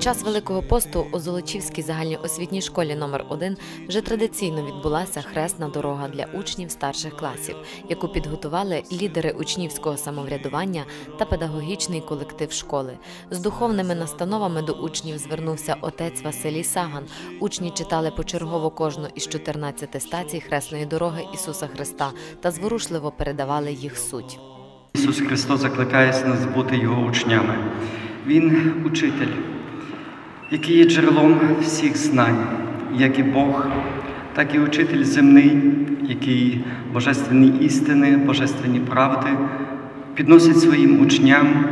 час Великого посту у Золочівській загальноосвітній школі номер 1 вже традиційно відбулася хресна дорога для учнів старших класів, яку підготували лідери учнівського самоврядування та педагогічний колектив школи. З духовними настановами до учнів звернувся отець Василій Саган. Учні читали почергово кожну із 14 стацій хресної дороги Ісуса Христа та зворушливо передавали їх суть. Ісус Христос закликає нас бути Його учнями. Він учитель, який є джерелом всіх знань, як і Бог, так і учитель земний, який божественні істини, божественні правди підносить своїм учням,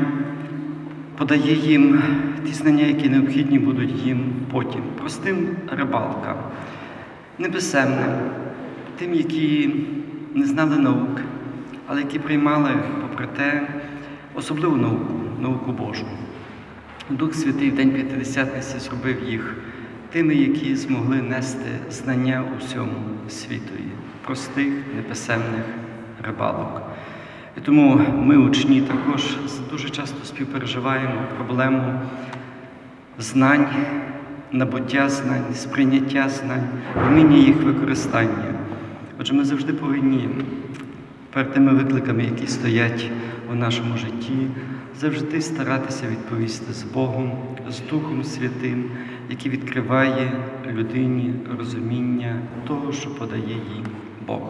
подає їм ті знання, які необхідні будуть їм потім, простим рибалкам, небесемним, тим, які не знали наук, але які приймали, попри те, особливу науку, науку Божу. Дух Святий в День П'ятидесятниці зробив їх тими, які змогли нести знання усьому світові, простих, неписемних рибалок. І тому ми, учні, також дуже часто співпереживаємо проблему знань, набуття знань, сприйняття знань, вміння їх використання. Отже, ми завжди повинні перед тими викликами, які стоять у нашому житті, завжди старатися відповісти з Богом, з Духом Святим, який відкриває людині розуміння того, що подає їй Бог.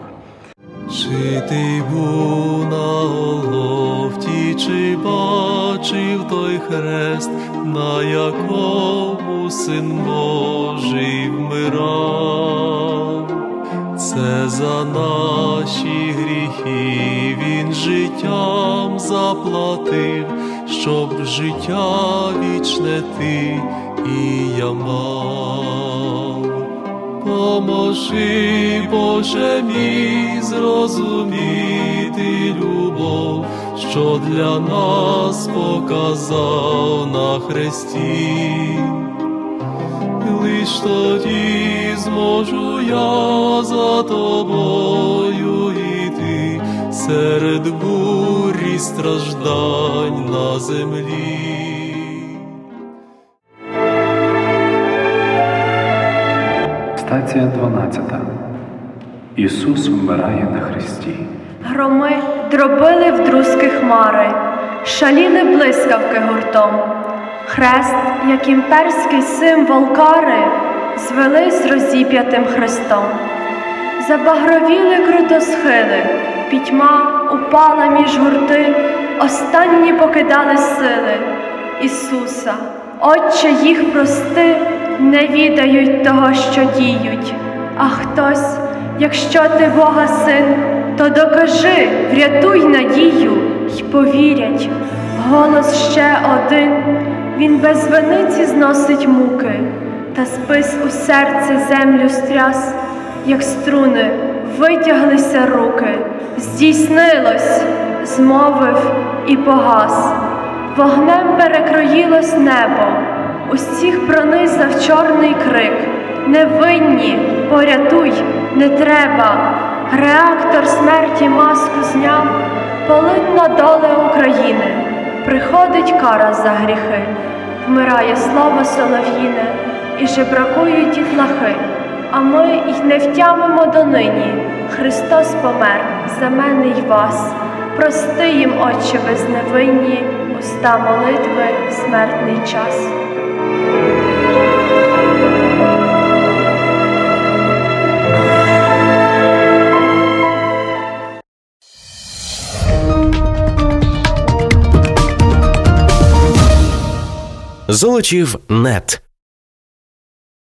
Чи ти був на Голгофті, чи бачив той хрест, на якому син Божий вмирав? Це за наші гріхи він життям заплатив, щоб життя вічне ти і я мав. Поможи, Боже мій, зрозуміти любов, що для нас показав на хресті. Лиш тоді зможу я за тобою йти серед бурі страждань на землі. Стація 12. Ісус вмирає на хресті. Громи дробили в друзки хмари, шаліли блискавки гуртом. Хрест, як імперський символ кари, звели з розіп'ятим хрестом. Забагровіли крутосхили, пітьма упала між гурти, останні покидали сили. Ісуса, Отче їх прости, не відають того, що діють. А хтось, якщо ти Бога син, то докажи, врятуй надію й повірять. Голос ще один, він без виниці зносить муки, та спис у серце землю стряс, як струни, витяглися руки, здійснилось, змовив і погас. Вогнем перекроїлось небо, усіх пронизав чорний крик. Невинні, порятуй, не треба. Реактор смерті маску зняв, полинна доля України. Приходить кара за гріхи, вмирає слава солов'їне, і жебракують дітлахи. А ми й не втямимо донині. Христос помер за мене й вас. Прости їм, Отче, безневинні, уста молитви, смертний час. Золочів нет.